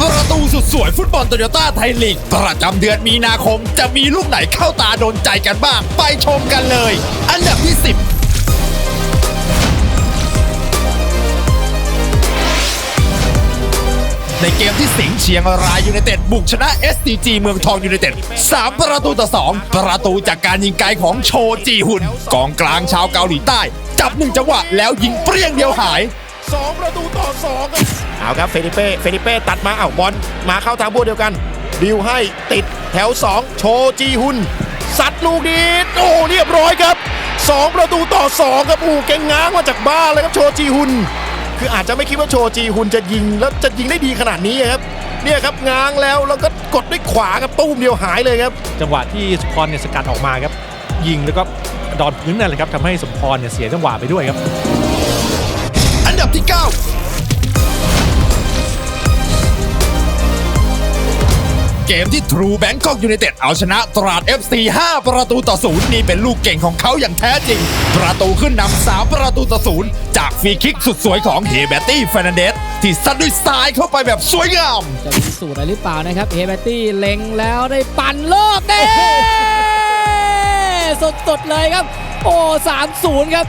ประตูสุดสวยฟุตบอลโตโยต้าไทยลีกประจำเดือนมีนาคม จะมีลูกไหนเข้าตาโดนใจกันบ้าง ไปชมกันเลย อันดับที่ 10ในเกมที่สิงห์เชียงรายยูไนเต็ดบุกชนะ SCG เมืองทองยูไนเต็ด3ประตูต่อ 2 ประตูจากการยิงไกลของโชจีฮุนกองกลางชาวเกาหลีใต้ จับหนึ่งจังหวะแล้วยิงเปรี้ยงเดียวหายสองประตูต่อสองครับ เอาครับเฟลิเป้เฟลิเป้ตัดมาเอาบอลมาเข้าทางพวกเดียวกันบิวให้ติดแถว 2 โชจีฮุนซัดลูกนี้โอ้เรียบร้อยครับ 2 ประตูต่อ 2 ครับโอ้เก่งง้างมาจากบ้านเลยครับโชจีฮุนคืออาจจะไม่คิดว่าโชจีฮุนจะยิงแล้วจะยิงได้ดีขนาดนี้ครับเนี่ยครับง้างแล้วแล้วก็กดด้วยขวาครับตุ้มเดียวหายเลยครับ จังหวะที่สมพรเนี่ยสกัดออกมาครับ ยิงแล้วก็ดอนพื้นนั่นแหละครับทำให้สมพรเนี่ยเสียจังหวะไปด้วยครับ อันดับที่ 9 เกมที่ True Bangkok United เอาชนะตราด FC 5 ประตูต่อศูนย์นี่เป็นลูกเก่งของเขาอย่างแท้จริง ประตูขึ้นนำ3ประตูต่อศูนย์จากฟรีคิกสุดสวยของเฮเบตตี้เฟรนันเดสที่ซัดด้วยซ้ายเข้าไปแบบสวยงาม จะมีสูตรอะไรหรือเปล่านะครับเฮเบตตี้เล็งแล้วได้ปั่นโลกเด้สดๆเลยครับ โอ้สามศูนย์ครับ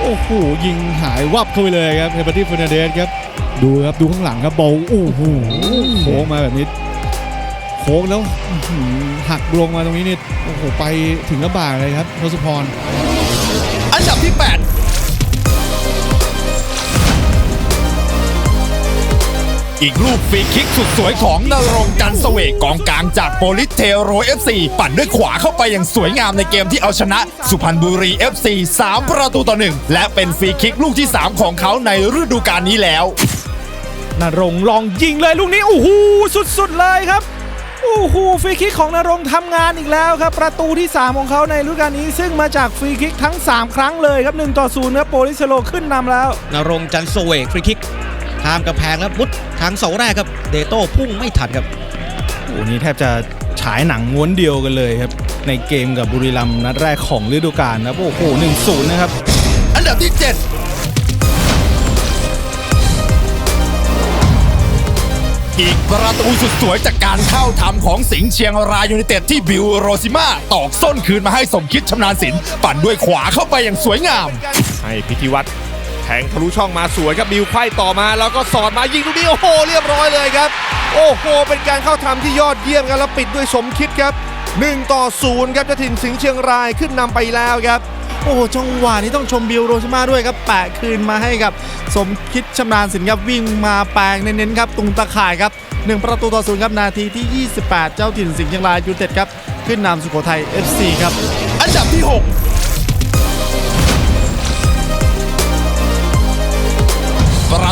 โอ้โหยิงหายวับเข้าไปเลยครับเฮเบอร์ตี้เฟอร์นันเดสครับดูครับดูข้างหลังครับบอลโอ้โหโค้งมาแบบนี้โค้งแล้วอื้อหือหักลงมาตรงนี้นี่โอ้โหไปถึงกระบ่าเลยครับทศพร อันดับที่ 8 อีกลูกฟรีคิกสุดสวยของนรงค์จันทร์เสวกกองกลางจากโปลิสเทโร FC ปั่นด้วยขวาเข้าไปอย่างสวยงามในเกมที่เอาชนะ สุพรรณบุรี FC 3 ประตูต่อหนึ่งและเป็นฟรีคิกลูกที่ 3 ของเขาในฤดูกาลนี้แล้วนรงค์ลองยิงเลยลูกนี้โอ้โหสุดๆเลยครับ โอ้โหฟรีคิกของนรงค์ทำงานอีกแล้วครับ ประตูที่ 3 ของเขาในฤดูกาลนี้ ซึ่งมาจากฟรีคิกทั้ง 3 ครั้งเลยครับ1ต่อ0ครับโปลิสโลขึ้นนำแล้วนรงค์จันทร์โซเวกฟรีคิกข้ามกระแพงแล้วมุดทางเสาแรกครับ เดโต้พุ่งไม่ทันครับโอ้โหนี่แทบจะฉายหนังม้วนเดียวกันเลยครับ ในเกมกับบุรีรัมย์นัดแรกของฤดูกาลนะครับโอ้โหหนึ่งศูนย์นะครับ อันดับที่ 7 อีกประตูสุดสวยจากการเข้าทำของสิงห์เชียงรายยูไนเต็ดที่บิวโรซิมาตอกส้นคืนมาให้สมคิดชำนาญศิลป์ปั่นด้วยขวาเข้าไปอย่างสวยงาม ให้พิธีวัตรแทงทะลุช่องมาสวยครับบิวไขว้ต่อมา แล้วก็สอดมายิงลูกนี้โอ้โหเรียบร้อยเลยครับ โอ้โห เป็นการเข้าทำที่ยอดเยี่ยมครับแล้วปิดด้วยสมคิดครับ1ต่อ0ครับเจะถิ่นสิงห์เชียงรายขึ้นนำไปแล้วครับ โอ้จังหวะนี้ต้องชมบิลโรชิมาด้วยครับแปะคืนมาให้กับสมคิดชำนาญสินครับวิ่งมาแปลงเน้นๆครับตรงตะข่ายครับ1ประตูต่อศูนย์ครับนาทีที่ 28 เจ้าถิ่นสิงห์เชียงรายยูเต็ดครับขึ้นนำสุโขทัย FC ครับ อันดับที่ 6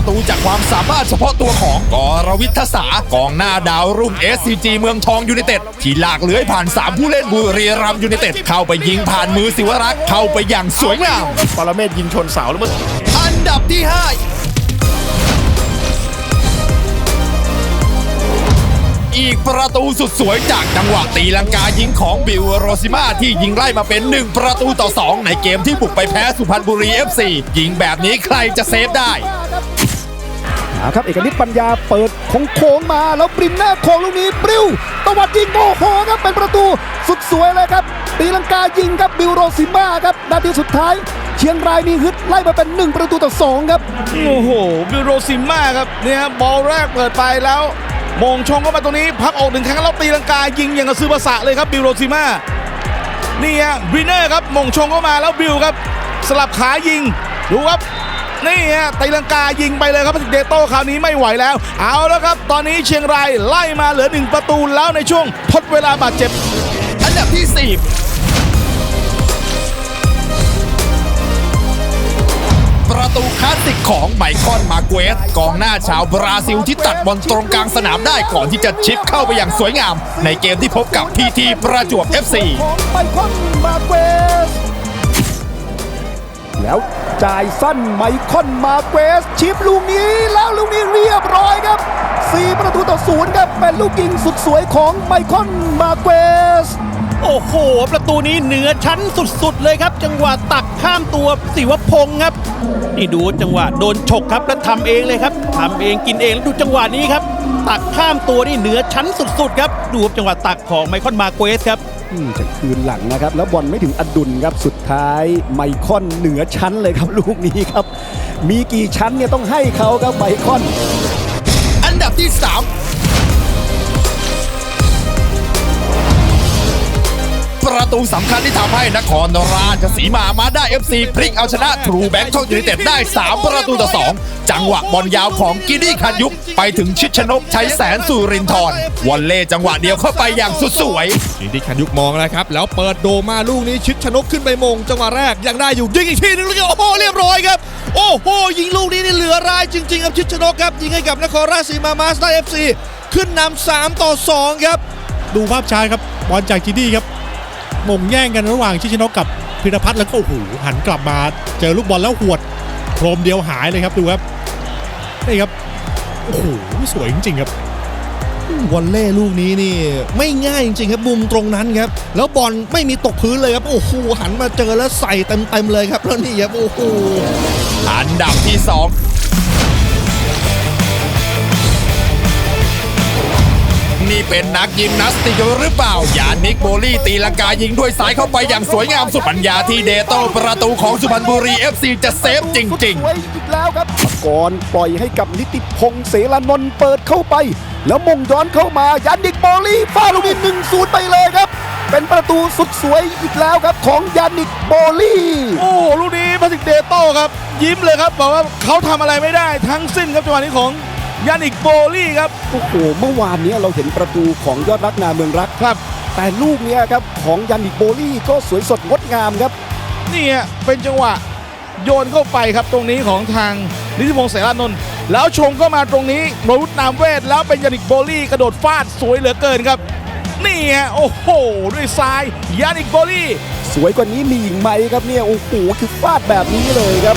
ประตูจากความสามารถเฉพาะตัวของกรวิทศากองหน้าดาวรุ่ง SCG เมืองทองยูไนเต็ดที่ลากเลื้อยผ่าน 3 ผู้เล่นบุรีรัมย์ยูไนเต็ดเข้าไปยิงผ่านมือศิวรักษ์เข้าไปอย่างสวยงามปรเมศยิงชนเสาแล้วมันอันดับที่ 5อีกประตูสุดสวยจากจังหวะตีลังกายิงของบิวโรซิมาที่ยิงไล่มาเป็น 1 ประตูต่อ 2 ในเกมที่บุกไปแพ้สุพรรณบุรี FC ยิงแบบนี้ใครจะเซฟได้ เอาครับเอกนิตปัญญาเปิดของโค้งมาแล้วปริมหน้าโค้งลูกนี้ปริ้วตวัดยิงโอ้โหครับเป็นประตูสุดสวยเลยครับตีลังกายิงครับบิวโรซิมาครับนาทีสุดท้าย เชียงรายมีฮึดไล่มาเป็น 1 ประตูต่อ2ครับโอ้โหบิลโรซิม่าครับเนี่ยครับบอลแรกเปิดไปแล้วมงชงเข้ามาตรงนี้พักออกหนึ่งครั้งแล้วตีลังกายิงอย่างกับซื้อภาษาเลยครับบิลโรซิม่านี่ฮะบริเนอร์ครับมงชงเข้ามาแล้วบิลครับ สลับขายิงดูครับ นี่ฮะตีลังกายิงไปเลยครับเดโต้คราวนี้ไม่ไหวแล้ว เอาแล้วครับ ตอนนี้เชียงรายไล่มาเหลือหนึ่งประตูแล้วในช่วงทดเวลาบาดเจ็บ อันดับที่4ประตูคลาสสิกของไมคอนมาเกวสกองหน้าชาวบราซิลที่ตัดบอลตรงกลางสนามได้ก่อนที่จะชิปเข้าไปอย่างสวยงาม ในเกมที่พบกับพีทีประจวบ FC ของไมคอนมาเกว จ่ายสั้นไมคอนมาเกส ชิปลูกนี้แล้วลูกนี้เรียบร้อยครับ 4 ประตูต่อศูนย์ครับ เป็นลูกยิงสุดสวยของไมคอนมาเกส โอ้โห ประตูนี้เหนือชั้นสุดๆ เลยครับ จังหวะตักข้ามตัวสิวพงษ์ครับ นี่ดูจังหวะโดนฉกครับแล้วทำเองเลยครับทำเองกินเองแล้วดูจังหวะนี้ครับ ตักข้ามตัวนี่เหนือชั้นสุดๆ ครับ ดูจังหวะตักของไมคอนมาเกสครับ จากคืนหลังนะครับ แล้วบอลไม่ถึงอดุลครับสุดท้ายไมคอนเหนือชั้นเลยครับลูกนี้ครับ มีกี่ชั้นเนี่ยต้องให้เขาครับไมคอน อันดับที่ 3 ประตูสำคัญที่ทำให้นครราชสีมามาได้ FC พลิกเอาชนะทรูแบงค์ช่องยูไนเต็ดได้ 3 ประตูต่อ 2 จังหวะบอลยาวของกิดี้คันยุกไปถึงชิดชนกชัยแสนสุรินทร์วอลเล่จังหวะเดียวเข้าไปอย่างสุดสวยยิงที่คันยุกมองแล้วครับ แล้วเปิดโดมาลูกนี้ชิดชนกขึ้นไปมง จังหวะแรกยังได้อยู่ยิงอีกทีนึงแล้วก็โอ้โหเรียบร้อยครับโอ้โหยิงลูกนี้นี่เหลือรายจริงๆครับชิดชนกครับยิงให้กับนครราชสีมามาสเตอร์เอฟซีขึ้นนำ3ต่อ2ครับดูภาพช้าครับบอลจากจีดี้ครับ มงแย่งกันระหว่างชิดชนกกับพิรพัฒน์แล้วก็โอ้โหหันกลับมาเจอลูกบอลแล้วหวดโครมเดียวหายเลยครับดูครับนี่ครับโอ้โหสวยจริงๆครับวอลเล่ลูกนี้นี่ ไม่ง่ายจริงๆครับมุมตรงนั้นครับ แล้วบอลไม่มีตกพื้นเลยครับ โอ้โหหันมาเจอแล้วใส่เต็มๆเลยครับแล้วนี่ครับโอ้โหอันดับที่ 2 เป็นนักยิมนาสติกหรือเปล่า ยานิกโบลี่ตีลังกายิงด้วยซ้ายเข้าไปอย่างสวยงามสุดปัญญาที่เดโต้ประตูของสุพรรณบุรี FC จะเซฟจริงสวยอีกแล้วครับก่อนปล่อยให้กับนิติพงษ์เสรานนท์เปิดเข้าไป แล้วมงย้อนเข้ามายันดิกโบลี่ฟาดลูกนี้หนึ่งศูนย์ไปเลยครับ เป็นประตูสุดสวยอีกแล้วครับของยานิกโบลี่ โอ้โหลูกนี้พาสิกเดโต้ครับ ยิ้มเลยครับ บอกว่าเขาทำอะไรไม่ได้ทั้งสิ้นครับจังหวะนี้ของ ยานิกโบลี่ครับ โอ้โห เมื่อวานเนี้เราเห็นประตูของยอดรักนาเมืองรักครับ แต่ลูกเนี้ยครับของยันนิกโบลี่ก็สวยสดงดงามครับ นี่ฮะเป็นจังหวะโยนเข้าไปครับตรงนี้ของทางนิติพงษ์เสรานนท์แล้วชงเข้ามาตรงนี้โรวุฒนามเวท แล้วเป็นยานิกโบลี่กระโดดฟาดสวยเหลือเกินครับ นี่ฮะโอ้โห ด้วยซ้ายยานิกโบลี่ สวยกว่านี้มีอีกไหมครับเนี่ยโอ้โหคือฟาดแบบนี้เลยครับ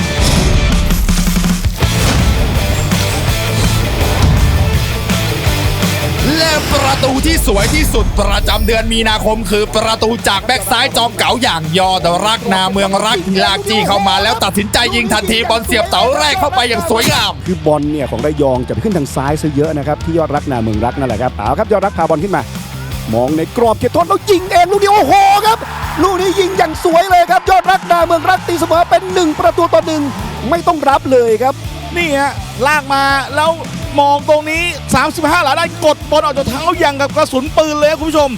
และประตูที่สวยที่สุดประจำเดือนมีนาคม คือประตูจากแบ็กซ้ายจอมเก๋าอย่างยอดรักนาเมืองรักลากจี้เข้ามาแล้วตัดสินใจยิงทันทีบอลเสียบเสาแรกเข้าไปอย่างสวยงาม คือบอลเนี่ยของระยองจะไปขึ้นทางซ้ายซะเยอะนะครับที่ยอดรักนาเมืองรักนั่นแหละครับเอาครับยอดรักพาบอลขึ้นมา มองในกรอบเขตโทษแล้วยิงเองลูกนี้โอ้โหครับลูกนี้ยิงอย่างสวยเลยครับ ยอดรักนาเมืองรักตีเสมอเป็นหนึ่งประตูต่อหนึ่งไม่ต้องรับเลยครับนี่ฮะลากมาแล้ว มองตรงนี้ 35 หลาได้กดบอลออกจากเท้าอย่างกับกระสุนปืนเลยคุณผู้ชม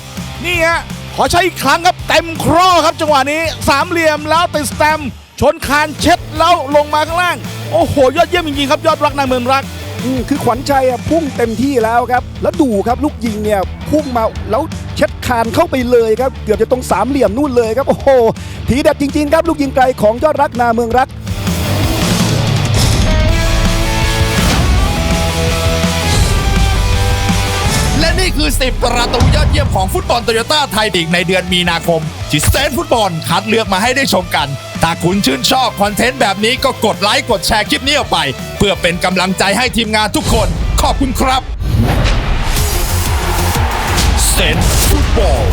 นี่ฮะขอใช้อีกครั้งครับเต็มครอครับจังหวะนี้สามเหลี่ยมแล้วติดสแตมชนคานเช็ดแล้วลงมาข้างล่าง โอ้โห ยอดเยี่ยมจริงๆครับ ยอดรักนายเมืองรักอืมคือขวัญใจอะพุ่งเต็มที่แล้วครับ แล้วดูครับลูกยิงเนี่ยพุ่งมาแล้วเช็ดคานเข้าไปเลยครับ เกือบจะตรงสามเหลี่ยมนู่นเลยครับ โอ้โห ทีเด็ดจริงๆครับลูกยิงไกลของยอดรักนาเมืองรัก คือ 10 ประตูยอดเยี่ยมของฟุตบอลโตโยต้าไทยลีกในเดือนมีนาคมที่สเซนฟุตบอลคัดเลือกมาให้ได้ชมกัน ถ้าคุณชื่นชอบคอนเทนต์แบบนี้ก็กดไลค์กดแชร์คลิปนี้ออกไป เพื่อเป็นกำลังใจให้ทีมงานทุกคน ขอบคุณครับเซนฟุตบอล